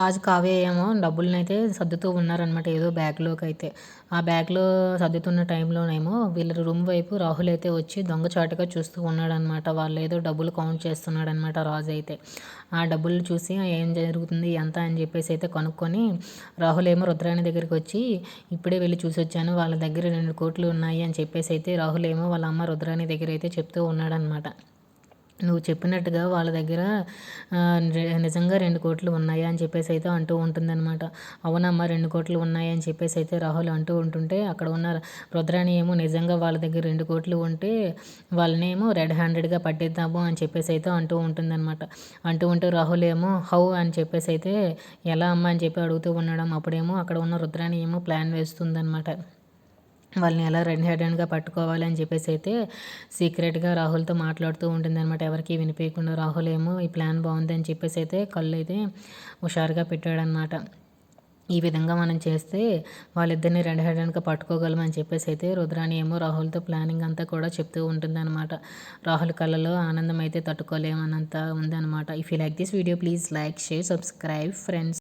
రాజు కావ్య ఏమో డబ్బులను అయితే సర్దుతూ ఉన్నారనమాట ఏదో బ్యాగ్లోకి అయితే ఆ బ్యాగ్లో సర్దుతున్న టైంలోనేమో వీళ్ళ రూమ్ వైపు రాహుల్ అయితే వచ్చి దొంగచాటుగా చూస్తూ ఉన్నాడనమాట వాళ్ళు ఏదో డబ్బులు కౌంట్ చేస్తున్నాడనమాట రాజు అయితే. ఆ డబ్బులు చూసి ఏం జరుగుతుంది ఎంత అని చెప్పేసి అయితే కనుక్కొని రాహుల్ ఏమో రుద్రాణి దగ్గరికి వచ్చి ఇప్పుడే వెళ్ళి చూసి వచ్చాను వాళ్ళ దగ్గర రెండు కోట్లు ఉన్నాయి అని చెప్పేసి అయితే రాహుల్ ఏమో వాళ్ళ అమ్మ రుద్రాణి దగ్గర అయితే చెప్తూ ఉన్నాడనమాట నువ్వు చెప్పినట్టుగా వాళ్ళ దగ్గర నిజంగా రెండు కోట్లు ఉన్నాయా అని చెప్పేసి అయితే అంటూ ఉంటుందన్నమాట. అవునమ్మా రెండు కోట్లు ఉన్నాయి అని చెప్పేసి అయితే రాహుల్ అంటూ ఉంటుంటే అక్కడ ఉన్న రుద్రాణి ఏమో నిజంగా వాళ్ళ దగ్గర రెండు కోట్లు ఉంటే వాళ్ళనేమో రెడ్ హ్యాండెడ్గా పట్టిద్దాము అని చెప్పేసి అయితే అంటూ ఉంటుందన్నమాట. అంటూ ఉంటే రాహుల్ ఏమో హౌ అని చెప్పేసి అయితే ఎలా అమ్మ అని చెప్పి అడుగుతూ ఉండడం అప్పుడేమో అక్కడ ఉన్న రుద్రాణి ఏమో ప్లాన్ వేస్తుందన్నమాట. వాళ్ళని ఎలా రెడ్ హ్యాండెడ్గా పట్టుకోవాలి అని చెప్పేసి అయితే సీక్రెట్గా రాహుల్తో మాట్లాడుతూ ఉంటుంది అనమాట ఎవరికి వినిపించకుండా రాహుల్ ఏమో ఈ ప్లాన్ బాగుంది అని చెప్పేసి అయితే కళ్ళు అయితే హుషారుగా పెట్టాడనమాట ఈ విధంగా మనం చేస్తే వాళ్ళిద్దరిని రెండు హెడ్గా పట్టుకోగలం అని చెప్పేసి అయితే రుద్రాణి ఏమో రాహుల్తో ప్లానింగ్ అంతా కూడా చెప్తూ ఉంటుందన్నమాట. రాహుల్ కళ్ళలో ఆనందం అయితే తట్టుకోలేమన్నంత ఉందన్నమాట. If you like this video please like share subscribe friends